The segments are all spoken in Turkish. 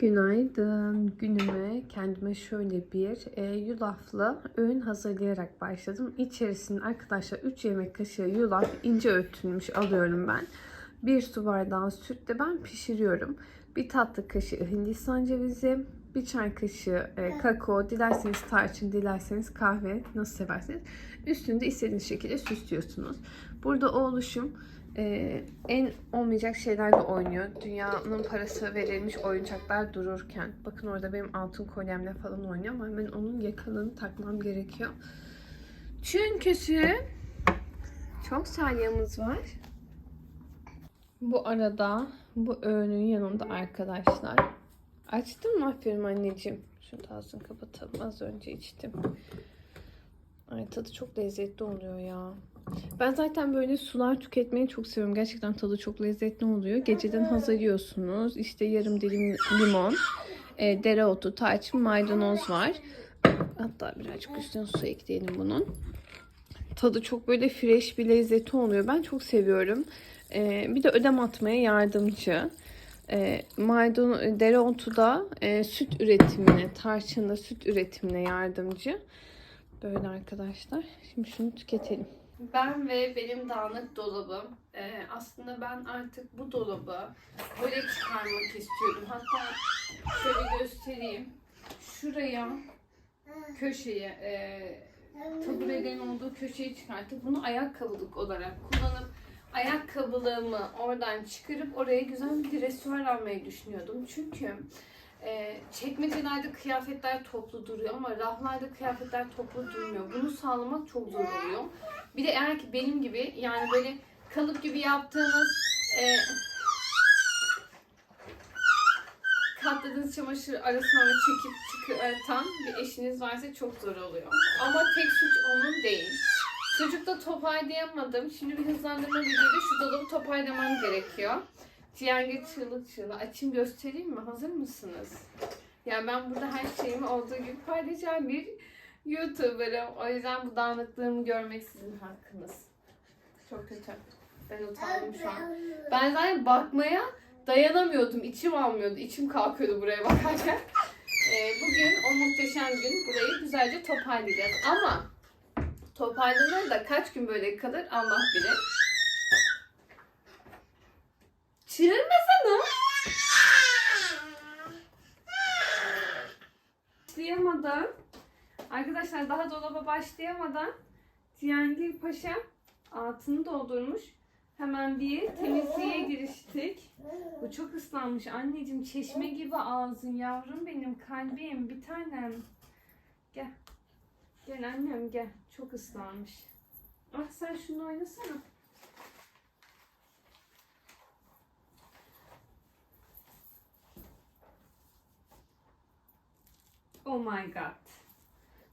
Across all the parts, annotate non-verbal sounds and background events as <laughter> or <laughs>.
Günaydın. Günüme kendime şöyle bir e, yulaflı öğün hazırlayarak başladım. İçerisine arkadaşlar 3 yemek kaşığı yulaf ince öğütülmüş alıyorum ben. 1 su bardağı sütle ben pişiriyorum. Bir tatlı kaşığı hindistan cevizi, bir çay kaşığı e, kakao, dilerseniz tarçın, dilerseniz kahve nasıl severseniz. Üstünde istediğiniz şekilde süslüyorsunuz. Burada o oluşum ee, en olmayacak şeylerle oynuyor. Dünyanın parası verilmiş oyuncaklar dururken. Bakın orada benim altın kolyemle falan oynuyor ama hemen onun yakalığını takmam gerekiyor. Çünkü çok salyamız var. Bu arada bu öğünün yanında arkadaşlar. Açtın mı aferin anneciğim? Şunu da ağzını kapatalım. Az önce içtim. Ay tadı çok lezzetli oluyor ya. Ben zaten böyle sular tüketmeyi çok seviyorum. Gerçekten tadı çok lezzetli oluyor. Geceden hazırlıyorsunuz. İşte yarım dilim limon, e, dereotu, tarçın, maydanoz var. Hatta birazcık üstüne su ekleyelim bunun. Tadı çok böyle fresh bir lezzeti oluyor. Ben çok seviyorum. E, bir de ödem atmaya yardımcı. E, maydanoz, dereotu da e, süt üretimine, tarçın da süt üretimine yardımcı. Böyle arkadaşlar. Şimdi şunu tüketelim. Ben ve benim dağınık dolabım. Ee, aslında ben artık bu dolabı böyle çıkarmak istiyorum. Hatta şöyle göstereyim. Şuraya köşeye e, taburelerin olduğu köşeyi çıkartıp bunu ayakkabılık olarak kullanıp ayakkabılığımı oradan çıkarıp oraya güzel bir restoran almayı düşünüyordum. Çünkü e, çekmecelerde kıyafetler toplu duruyor ama raflarda kıyafetler toplu durmuyor. Bunu sağlamak çok zor oluyor. Bir de eğer ki benim gibi yani böyle kalıp gibi yaptığınız e, katladığınız çamaşır arasına onu çekip çıkartan bir eşiniz varsa çok zor oluyor. Ama tek suç onun değil. Çocukta toparlayamadım. Şimdi bir hızlandırma videoda şu dolabı toparlamam gerekiyor. Ciğerli çığlık çığlığı. Açayım göstereyim mi? Hazır mısınız? Yani ben burada her şeyimi olduğu gibi paylaşan bir YouTuber'ım. O yüzden bu dağınıklığımı görmek sizin hakkınız. Çok kötü. Ben utandım şu an. Ben zaten bakmaya dayanamıyordum. İçim almıyordu. İçim kalkıyordu buraya bakarken. Ee, bugün o muhteşem gün burayı güzelce toparlayacağız. Ama toparlanır da kaç gün böyle kalır Allah bilir. Çığırmasana. Başlayamadan arkadaşlar daha dolaba başlayamadan Cihangir Paşa altını doldurmuş. Hemen bir temizliğe giriştik. Bu çok ıslanmış. Anneciğim çeşme gibi ağzın yavrum benim kalbim bir tanem. Gel. Gel annem gel. Çok ıslanmış. Ah sen şunu oynasana. Oh my god.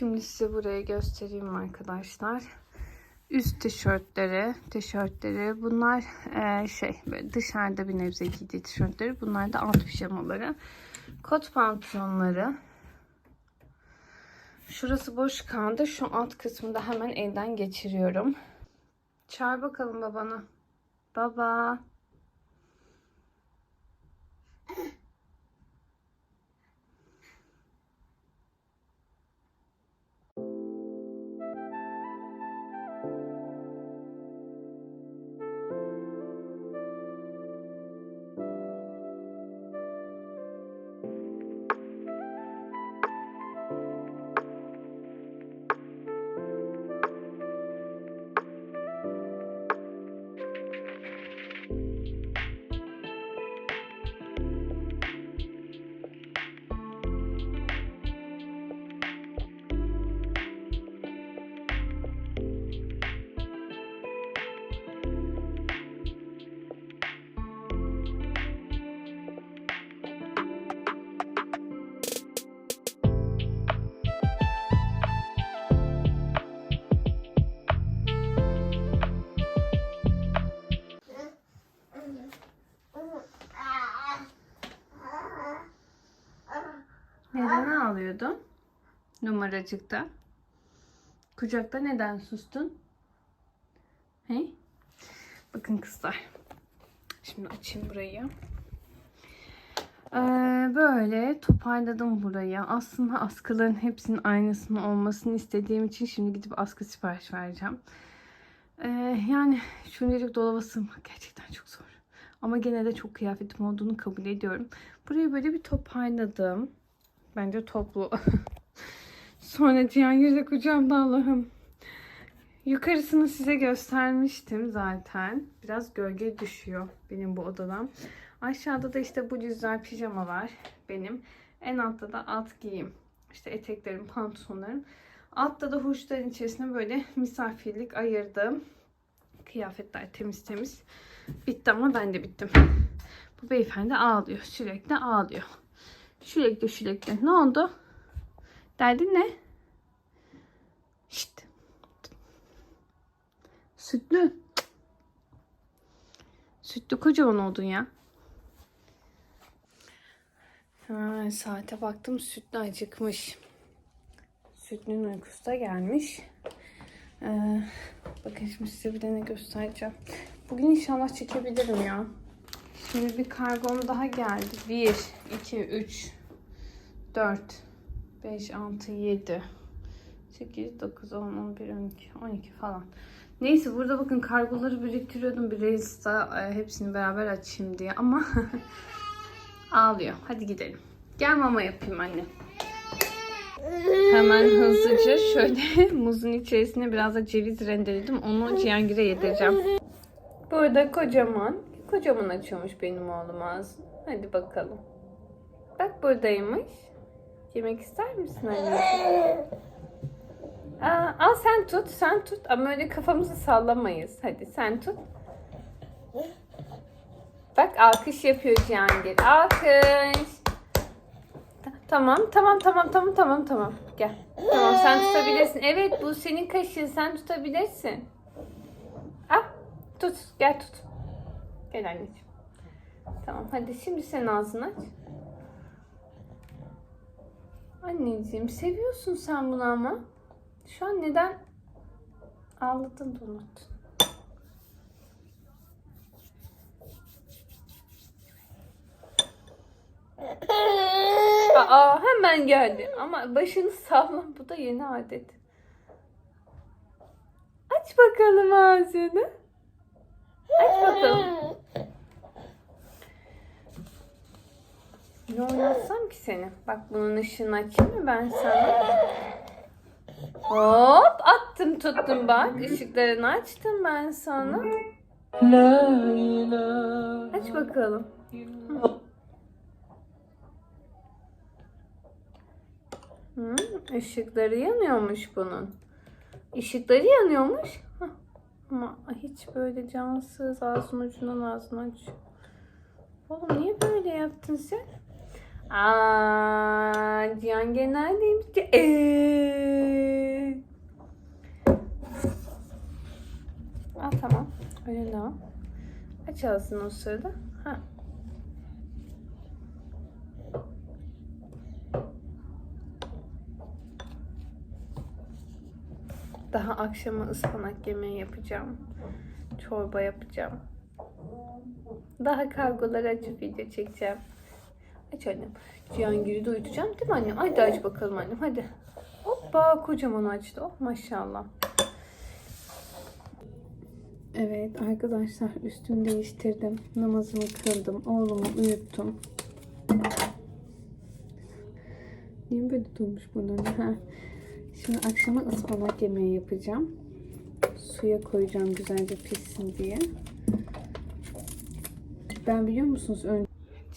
Şimdi size burayı göstereyim arkadaşlar. Üst tişörtleri, tişörtleri bunlar eee, şey dışarıda bir nebze giydiği tişörtleri. Bunlar da alt pijamaları. Kot pantolonları. Şurası boş kaldı. Şu alt kısmı da hemen elden geçiriyorum. Çağır bakalım babana. Baba. Yapıyordun? Numaracıkta. Kucakta neden sustun? He? Bakın kızlar. Şimdi açayım burayı. Ee, böyle toparladım burayı. Aslında askıların hepsinin aynısının olmasını istediğim için şimdi gidip askı sipariş vereceğim. Ee, yani şunları dolaba sığmak gerçekten çok zor. Ama gene de çok kıyafetim olduğunu kabul ediyorum. Burayı böyle bir toparladım. Bence toplu. <laughs> Sonra Cihangir'de kucağımda Allah'ım. Yukarısını size göstermiştim zaten. Biraz gölge düşüyor benim bu odadan. Aşağıda da işte bu güzel pijamalar benim. En altta da alt giyim. İşte eteklerim, pantolonlarım. Altta da huşların içerisine böyle misafirlik ayırdım. Kıyafetler temiz temiz. Bitti ama ben de bittim. Bu beyefendi ağlıyor. Sürekli ağlıyor. Sürekli sürekli. Ne oldu? Derdin ne? Şşt. Sütlü. Sütlü kocaman oldun ya. Ha, saate baktım sütlü acıkmış. Sütlünün uykusu da gelmiş. Ee, bakın şimdi size bir de ne göstereceğim. Bugün inşallah çekebilirim ya. Şimdi bir kargom daha geldi. 1, 2, 3, 4, 5, 6, 7, 8, 9, 10, 11, 12, 12 falan. Neyse burada bakın kargoları biriktiriyordum bir Reels'ta e, hepsini beraber açayım diye ama <laughs> ağlıyor. Hadi gidelim. Gel mama yapayım anne. Hemen hızlıca şöyle <laughs> muzun içerisine biraz da ceviz rendeledim. Onu Cihangir'e yedireceğim. Burada kocaman, kocaman açıyormuş benim oğlum ağzını. Hadi bakalım. Bak buradaymış. Yemek ister misin anneciğim? <laughs> Aa, al sen tut, sen tut. Ama öyle kafamızı sallamayız. Hadi sen tut. Bak alkış yapıyor Cihangir. Alkış. Ta- Tamam, tamam, tamam, tamam, tamam, tamam. Gel. Tamam, sen tutabilirsin. Evet, bu senin kaşığın. Sen tutabilirsin. Al, tut. Gel tut. Gel anneciğim. Tamam, hadi şimdi sen ağzını aç. Anneciğim, seviyorsun sen bunu ama. Şu an neden ağladın da? Aa hemen geldi ama başını sağlam bu da yeni adet. Aç bakalım ağzını. Aç bakalım. Ne oynatsam ki seni? Bak bunun ışığını açayım mı ben sana? Hop attım tuttum bak. Işıklarını açtım ben sana. Aç bakalım. Hı, ışıkları yanıyormuş bunun. Işıkları yanıyormuş. Hah. Ama hiç böyle cansız ağzın ucundan ağzını aç. Oğlum niye böyle yaptın sen? Aa, Cihangir neredeymiş? Eee. Aa, tamam. Öyle ne? Aç ağzını o sırada. Ha. Daha akşama ıspanak yemeği yapacağım. Çorba yapacağım. Daha kargolar açıp video çekeceğim. Aç annem. Cihangir'i de uyutacağım değil mi annem? Hadi aç bakalım annem hadi. Hoppa kocaman açtı. Oh maşallah. Evet arkadaşlar üstümü değiştirdim. Namazımı kıldım. Oğlumu uyuttum. Niye böyle durmuş bunun? Ha. Şimdi akşama ıspanak yemeği yapacağım. Suya koyacağım güzelce pişsin diye. Ben biliyor musunuz ön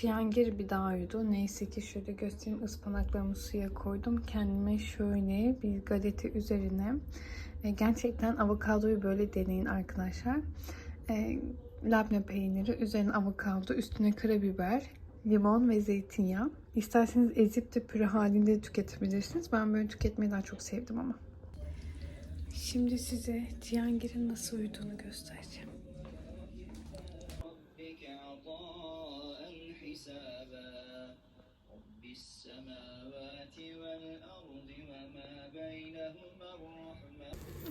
Cihangir bir daha uyudu. Neyse ki şöyle göstereyim ıspanaklarımı suya koydum. Kendime şöyle bir galeta üzerine e, gerçekten avokadoyu böyle deneyin arkadaşlar. E, labne peyniri, üzerine avokado, üstüne karabiber, limon ve zeytinyağı. İsterseniz ezip de püre halinde de tüketebilirsiniz. Ben böyle tüketmeyi daha çok sevdim ama. Şimdi size Cihangir'in nasıl uyuduğunu göstereceğim.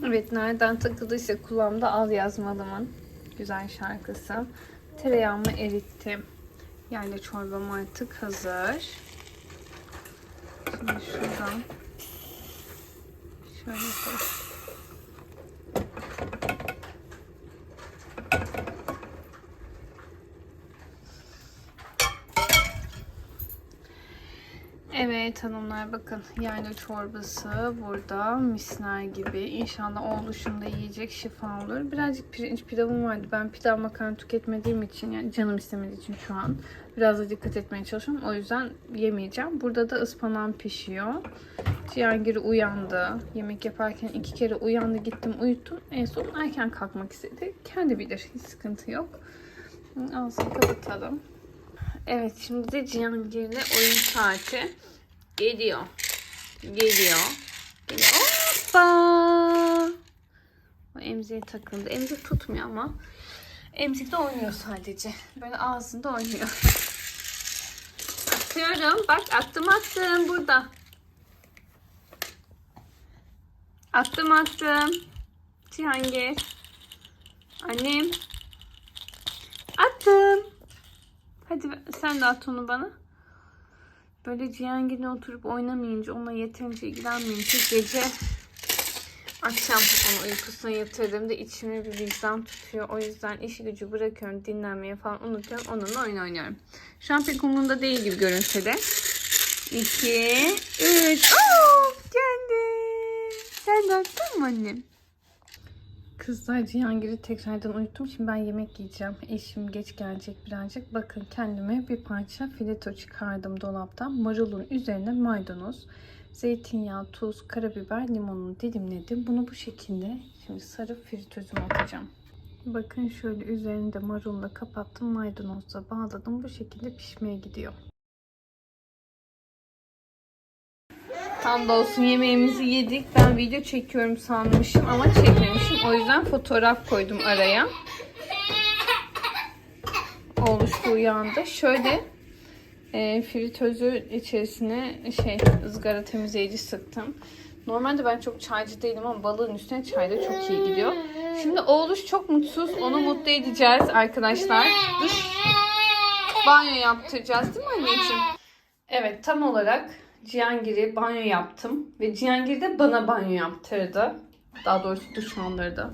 Evet nereden takıldıysa kulağımda al yazmalımın güzel şarkısı. Tereyağımı erittim. Yani çorbam artık hazır. Şimdi şuradan şöyle koy. Evet hanımlar bakın yayla çorbası burada misler gibi. İnşallah da yiyecek şifa olur. Birazcık pirinç pilavım vardı. Ben pilav makarna tüketmediğim için yani canım istemediği için şu an biraz da dikkat etmeye çalışıyorum. O yüzden yemeyeceğim. Burada da ıspanağım pişiyor. Cihangir uyandı. Yemek yaparken iki kere uyandı gittim uyuttum. En son erken kalkmak istedi. Kendi bilir hiç sıkıntı yok. Ağzını kapatalım. Evet şimdi de Cihangir'le oyun saati geliyor. Geliyor. Geliyor. Hoppa. O emziğe takıldı. Emzik tutmuyor ama. Emzik de oynuyor sadece. Böyle ağzında oynuyor. <laughs> Atıyorum. Bak attım attım burada. Attım attım. Cihangir. Annem. Attım. Hadi sen de at onu bana. Böyle Cihangir'le oturup oynamayınca, onunla yeterince ilgilenmeyince gece akşam onu uykusuna yatırdığımda içimi bir vicdan tutuyor. O yüzden işi gücü bırakıyorum, dinlenmeye falan unutuyorum. Onunla oyun oynuyorum. Şu an pek umurumda değil gibi görüntüde. 2, 3. Oo, geldi. Sen de attın mı annem? Kızlar Cihangir'i tekrardan uyuttum. Şimdi ben yemek yiyeceğim. Eşim geç gelecek birazcık. Bakın kendime bir parça fileto çıkardım dolaptan. Marulun üzerine maydanoz, zeytinyağı, tuz, karabiber, limonunu dilimledim. Bunu bu şekilde şimdi sarıp fritözüme atacağım. Bakın şöyle üzerinde marulla kapattım. Maydanozla bağladım. Bu şekilde pişmeye gidiyor. Tam da olsun yemeğimizi yedik. Ben video çekiyorum sanmışım ama çekmemişim. O yüzden fotoğraf koydum araya. Oluştu uyandı. Şöyle e, fritözü içerisine şey ızgara temizleyici sıktım. Normalde ben çok çaycı değilim ama balığın üstüne çay da çok iyi gidiyor. Şimdi oğluş çok mutsuz. Onu mutlu edeceğiz arkadaşlar. Dur. Banyo yaptıracağız değil mi anneciğim? Evet tam olarak Cihangir'i banyo yaptım. Ve Cihangir de bana banyo yaptırdı. Daha doğrusu duş aldırdı.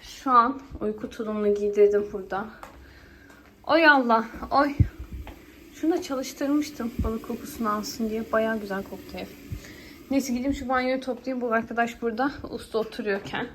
Şu an uyku tulumunu giydirdim burada. Oy Allah, oy. Şunu da çalıştırmıştım balık kokusunu alsın diye. Baya güzel koktu ev. Neyse gideyim şu banyoyu toplayayım. Bu arkadaş burada usta oturuyorken.